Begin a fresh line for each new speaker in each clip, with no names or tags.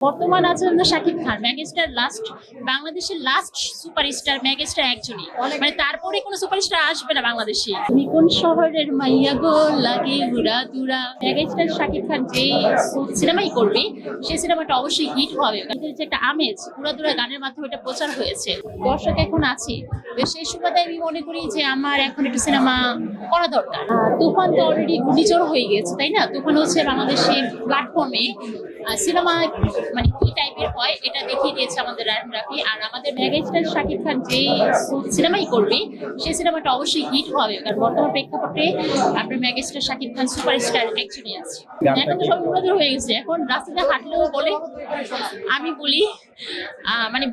বর্তমান আছেন Shakib Khan megastar last বাংলাদেশের লাস্ট সুপারস্টার ম্যাগেস্টার একজনই। মানে তারপরে কোনো সুপারস্টার আসবে না বাংলাদেশে। তুমি কোন শহরের মাইয়া গো? লাগে উড়া দুরা। ম্যাগেস্টার শাকিব খান যে সিনেমাই করবে সেই সিনেমাটা অবশ্যই হিট হবে। এদের যে একটা আমেজ উড়া দুরা গানের মাধ্যমে এটা প্রচার হয়েছে। দর্শক এখন আছে। তো সেই সুবাদে আমি মনে করি যে আমার এখন একটু সিনেমা করা দরকার। তুফান তো অলরেডি ঘূর্ণিঝড় হয়ে গেছে তাই না? তুফান হচ্ছে বাংলাদেশের প্ল্যাটফর্মে সিনেমা মানে কি টাইপের হয় এটা দেখিয়ে দিয়েছে আমাদের রায়হান রাফি। আর আমাদের ম্যাগেজটা শাকিব খান যেই সিনেমাই করবে সেই সিনেমাটা অবশ্যই হিট হবে। কারণ বর্তমান প্রেক্ষাপটে আপনার ম্যাগেজটা শাকিব খান সুপারস্টার অ্যাকচুয়ালি আছে। এখন তো সব উন্নত হয়ে গেছে। এখন রাস্তাতে হাঁটলেও বলে আমি বলি মানে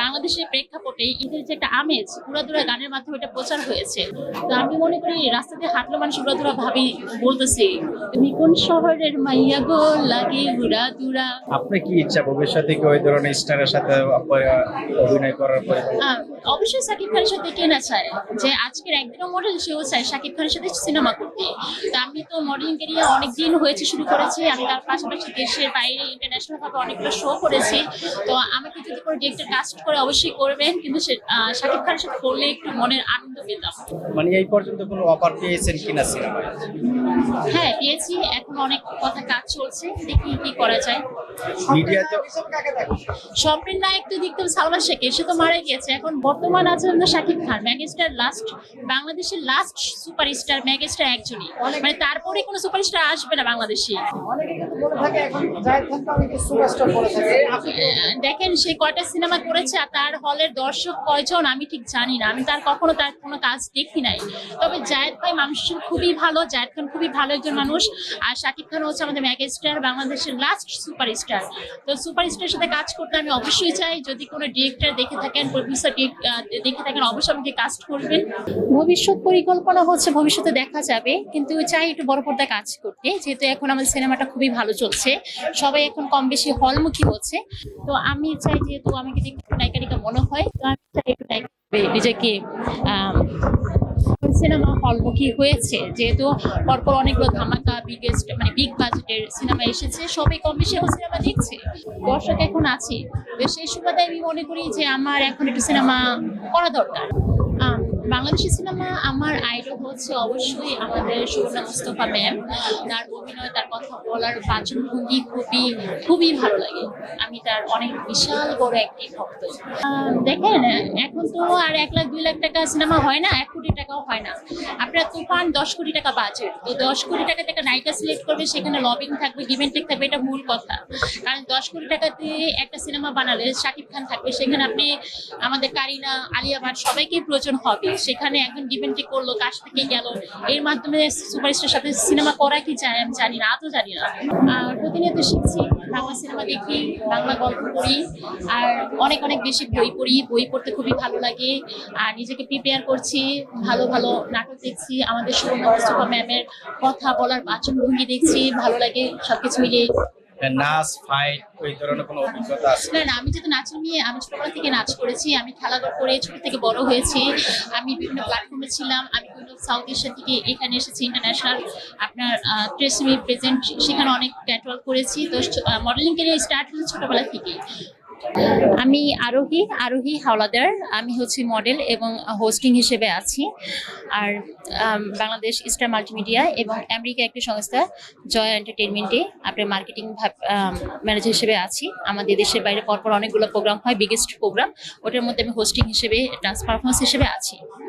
বাংলাদেশের প্রেক্ষাপটে ঈদের যে একটা আমেজ উড়াদুরা গানের মাধ্যমে এটা প্রচার হয়েছে। তো আমি মনে করি রাস্তাতে হাঁটলে মানুষ উড়াদুরা ভাবি বলতেছে তুমি কোন শহরের মাইয়া গো? লাগে উড়াদুরা
আপনার কি ইচ্ছা ভবিষ্যতে কি ওই ধরনের স্টারের সাথে অভিনয় করার পরে?
অবশ্যই সাকিব খানের সাথে কে না চায়? যে আজকের একদিনও মডেল সেও চায় সাকিব খানের সাথে সিনেমা করতে। তো আমি তো মডেলিং ক্যারিয়ার অনেক দিন হয়েছে শুরু করেছি। আমি তার পাশাপাশি দেশের বাইরে ইন্টারন্যাশনাল ভাবে অনেকগুলো শো করেছি। তো আমাকে যদি কোনো ডিরেক্টর কাস্ট করে অবশ্যই করবেন কিন্তু সে আহ, খানের সাথে করলে একটু মনের আনন্দ পেতাম।
মানে এই পর্যন্ত কোনো অফার পেয়েছেন কিনা সিনেমায়?
হ্যাঁ পেয়েছি। এখন অনেক কথা কাজ চলছে। দেখি কি করা যায়।
মিডিয়াতে
স্বপ্নের নায়ক তো দেখতাম সালমান শেখের সে তো মারা গিয়েছে। এখন বর্তমান আছেন আমাদের শাকিব খান ম্যাগেস্টার লাস্ট বাংলাদেশের লাস্ট সুপারস্টার ম্যাগেস্টার একজনই। মানে তারপরে কোনো সুপারস্টার আসবে না বাংলাদেশে।
অনেকে কিন্তু বলে থাকে এখন খানকে অনেকে সুপারস্টার বলে থাকে।
দেখেন সে কয়টা সিনেমা করেছে আর তার হলের দর্শক কয়জন, আমি ঠিক জানি না। আমি তার কখনো তার কোনো কাজ দেখি নাই। তবে জায়েদ ভাই মানুষের খুবই ভালো, জায়েদ খান খুবই ভালো একজন মানুষ। আর শাকিব খান হচ্ছে আমাদের মেগাস্টার বাংলাদেশের লাস্ট সুপারস্টার তো সুপার সুপারস্টারের সাথে কাজ করতে আমি অবশ্যই চাই। যদি কোনো ডিরেক্টর দেখে থাকেন প্রডিউসার দেখে থাকেন, অবশ্যই আমাকে কাস্ট করবেন। ভবিষ্যৎ পরিকল্পনা হচ্ছে ভবিষ্যতে দেখা যাবে, কিন্তু চাই একটু বড় পর্দায় কাজ করতে। যেহেতু এখন আমাদের সিনেমাটা খুবই ভালো চলছে। সবাই এখন কম বেশি হলমুখী হচ্ছে। তো আমি চাই যেহেতু আমাকে যে একটু নায়িকা মনে হয়, তো আমি চাই একটু নায়িকা নিজেকে সিনেমা হলমুখী হয়েছে। যেহেতু পরপর অনেকগুলো ধামাকা বিগেস্ট মানে বিগ বাজেটের সিনেমা এসেছে, সবাই কম বেশি এখন সিনেমা দেখছে। দর্শক এখন আছে। তো সেই সুবাদে আমি মনে করি যে আমার এখন একটু সিনেমা করা দরকার। বাংলাদেশি সিনেমা আমার আইডল হচ্ছে অবশ্যই আমাদের সুবর্ণা মুস্তফা ম্যাম তার অভিনয়, তার কথা বলার বাচনভঙ্গি খুবই খুবই ভালো লাগে। আমি তার অনেক বিশাল বড় একটি ভক্ত। দেখেন, এখন তো আর এক লাখ, দুই লাখ টাকা সিনেমা হয় না, এক কোটি টাকাও হয় না। আপনার তুফান দশ কোটি টাকা বাজেট তো দশ কোটি টাকাতে একটা নায়িকা সিলেক্ট করবে, সেখানে লবিং থাকবে গিভেন থাকবে, এটা মূল কথা। কারণ দশ কোটি টাকাতে একটা সিনেমা বানালে, শাকিব খান থাকবে, সেখানে আপনি আমাদের কারিনা, আলিয়া ভাট সবাইকেই প্রয়োজন হবে। সেখানে একজন টেক করল কাছ থেকে গেল। এর মাধ্যমে সুপারস্টার সাথে সিনেমা করা কি চায় আমি জানি না আজও জানি না। আর প্রতিনিয়ত শিখছি, বাংলা সিনেমা দেখি, বাংলা গল্প পড়ি, আর অনেক অনেক বেশি বই পড়ি। বই পড়তে খুবই ভালো লাগে, আর নিজেকে প্রিপেয়ার করছি, ভালো ভালো নাটক দেখছি, আমাদের সুবর্ণ মুস্তফা ম্যামের কথা বলার বাচনভঙ্গি দেখছি, ভালো লাগে, সবকিছু মিলিয়ে।
নাচ, ফাইট ওই ধরনের কোনো অভিজ্ঞতা আছে?
না না, আমি যেহেতু নাচ নিয়ে আমি ছোটবেলা থেকে নাচ করেছি, আমি খেলাধুলা করে ছোট থেকে বড় হয়েছি, আমি বিভিন্ন প্ল্যাটফর্মে ছিলাম, আমি বিভিন্ন সাউথ এশিয়া থেকে এখানে এসেছি ইন্টারন্যাশনাল আপনার ট্রেসমি প্রেজেন্ট সেখানে অনেক ক্যাটওয়াল করেছি, তো মডেলিং ক্যারিয়ার স্টার্ট হয়েছে ছোটবেলা থেকেই। আমি আরোহী আরোহী হাওলাদার। আমি হচ্ছি মডেল এবং হোস্টিং হিসেবে আছি। আর বাংলাদেশ স্টার মাল্টিমিডিয়া এবং আমেরিকা একটি সংস্থা জয় এন্টারটেনমেন্টে আপনার মার্কেটিং ম্যানেজার হিসেবে আছি। আমাদের দেশের বাইরে পরপর অনেকগুলো প্রোগ্রাম হয় বিগেস্ট প্রোগ্রাম ওটার মধ্যে আমি হোস্টিং হিসেবে ডান্স পারফরমেন্স হিসেবে আছি।